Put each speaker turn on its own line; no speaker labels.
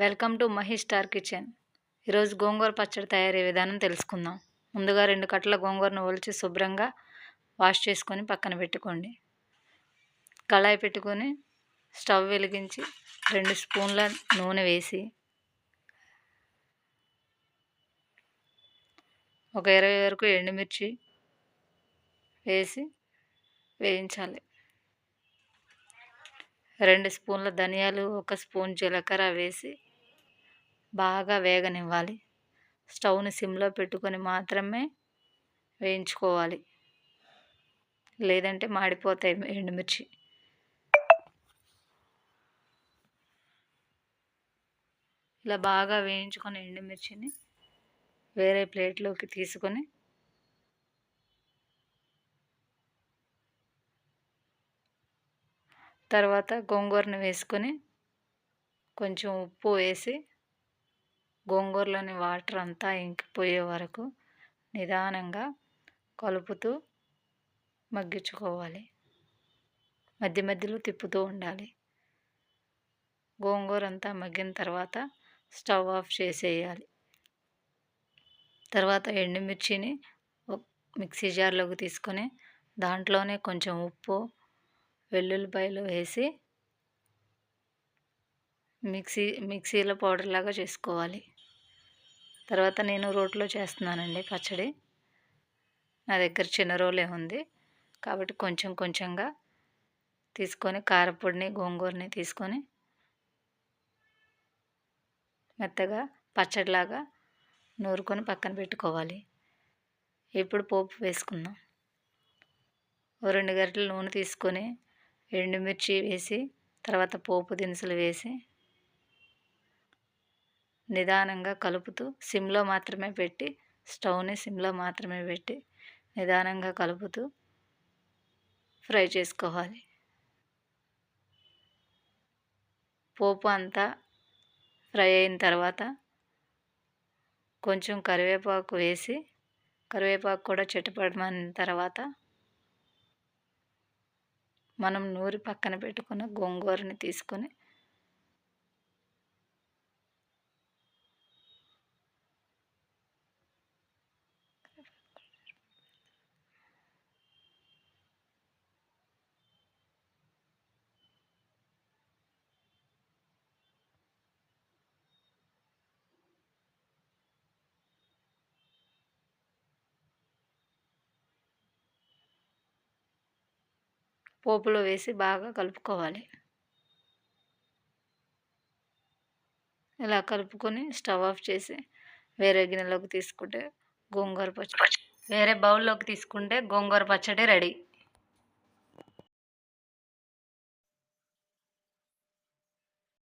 Welcome to Mahesh star kitchen. ఈరోజు గోంగూర పచ్చడి తయారీ విధానం తెలుసుకుందాం. ముందుగా రెండు కట్టల గోంగూరను ఒలిచి శుభ్రంగా వాష్ చేసుకొని పక్కన పెట్టుకోండి. కళాయి పెట్టుకొని స్టవ్ వెలిగించి రెండు స్పూన్ల నూనె వేసి ఒక ఇరవై వరకు ఎండుమిర్చి వేసి వేయించాలి. రెండు స్పూన్ల ధనియాలు ఒక స్పూన్ జీలకర్ర వేసి బాగా వేగనివ్వాలి. స్టవ్ని సిమ్లో పెట్టుకొని మాత్రమే వేయించుకోవాలి. లేదంటే మాడిపోతాయి ఎండుమిర్చి. ఇలా బాగా వేయించుకొని ఎండుమిర్చిని వేరే ప్లేట్లోకి తీసుకొని తర్వాత గోంగూరను వేసుకొని కొంచెం ఉప్పు వేసి గోంగూరలోని వాటర్ అంతా ఇంకిపోయే వరకు నిదానంగా కలుపుతూ మగ్గించుకోవాలి. మధ్య మధ్యలో తిప్పుతూ ఉండాలి. గోంగూర అంతా మగ్గిన తర్వాత స్టవ్ ఆఫ్ చేసేయాలి. తర్వాత ఎండుమిర్చిని మిక్సీ జార్లోకి తీసుకొని దాంట్లోనే కొంచెం ఉప్పు వెల్లుల్లిపాయలు వేసి మిక్సీ మిక్సీలో పౌడర్ లాగా చేసుకోవాలి. తర్వాత నేను రోట్లో చేస్తున్నానండి పచ్చడి. నా దగ్గర చిన్న రోలే ఉంది. కాబట్టి కొంచెం కొంచెంగా తీసుకొని కారపొడిని గోంగూరని తీసుకొని మెత్తగా పచ్చడిలాగా నూరుకొని పక్కన పెట్టుకోవాలి. ఇప్పుడు పోపు వేసుకుందాం. ఓ రెండు గరిటెలు నూనె తీసుకొని ఎండుమిర్చి వేసి తర్వాత పోపు దినుసులు వేసి నిదానంగా కలుపుతూ సిమ్లో మాత్రమే పెట్టి స్టవ్ని సిమ్లో మాత్రమే పెట్టి నిదానంగా కలుపుతూ ఫ్రై చేసుకోవాలి. పోపు అంతా ఫ్రై అయిన తర్వాత కొంచెం కరివేపాకు వేసి కరివేపాకు కూడా చెట్టుపడమని తర్వాత మనం నూరి పక్కన పెట్టుకున్న గోంగూరని తీసుకొని పోపులో వేసి బాగా కలుపుకోవాలి. ఇలా కలుపుకొని స్టవ్ ఆఫ్ చేసి వేరే గిన్నెలోకి తీసుకుంటే గోంగూర పచ్చడి వేరే బౌల్లోకి తీసుకుంటే గోంగూర పచ్చడి రెడీ.